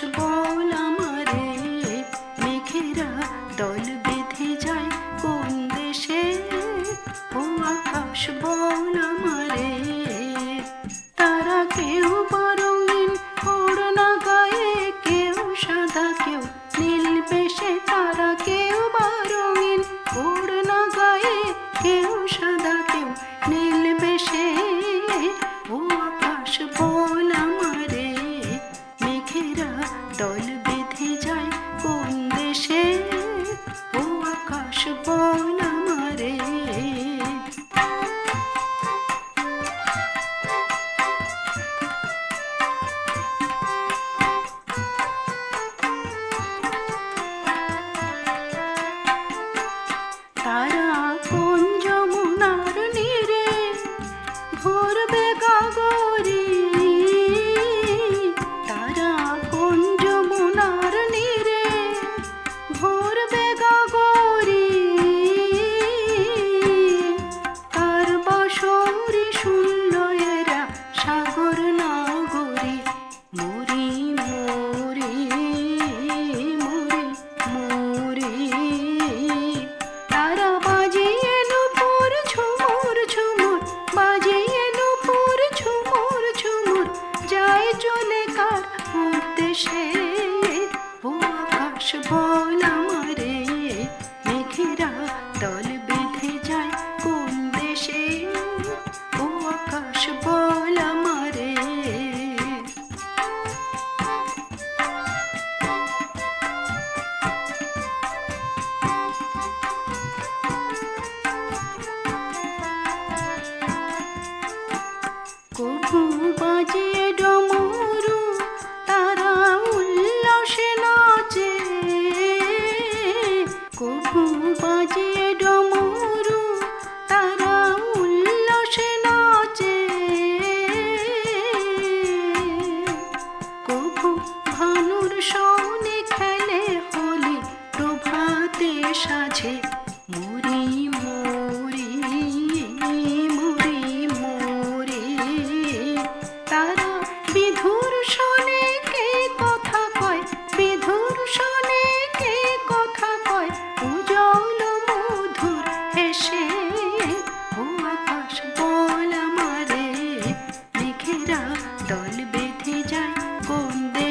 বল আমারে মেঘেরা দল বেঁধে যায় কোন দেশে? ও আকাশ বল আমারে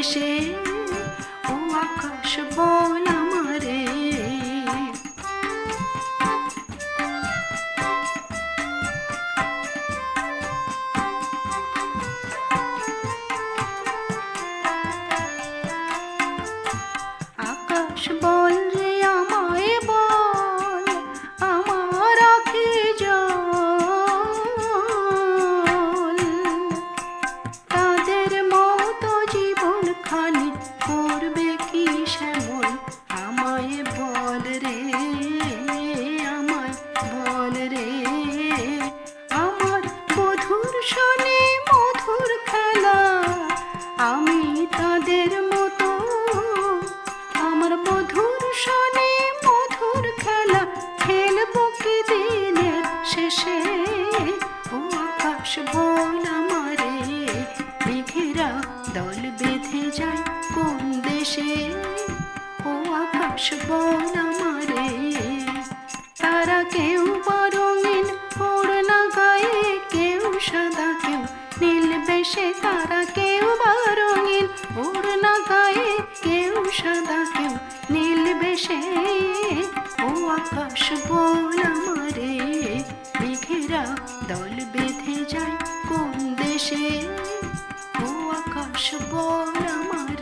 ভালোবেসে দল বেঁধে যায় কোন দেশে? ও আকাশ বল মারে তারা কেউ বরঙিন না গায়ে, কেউ সাদা, কেউ নীল বেশে। তারা কেউ বরঙিন না গায়ে, কেউ সাদা, কেউ নীল বেশে। ও আকাশ বল মারে মেঘেরা দল বেঁধে যায় কোন দেশে? আসব আমার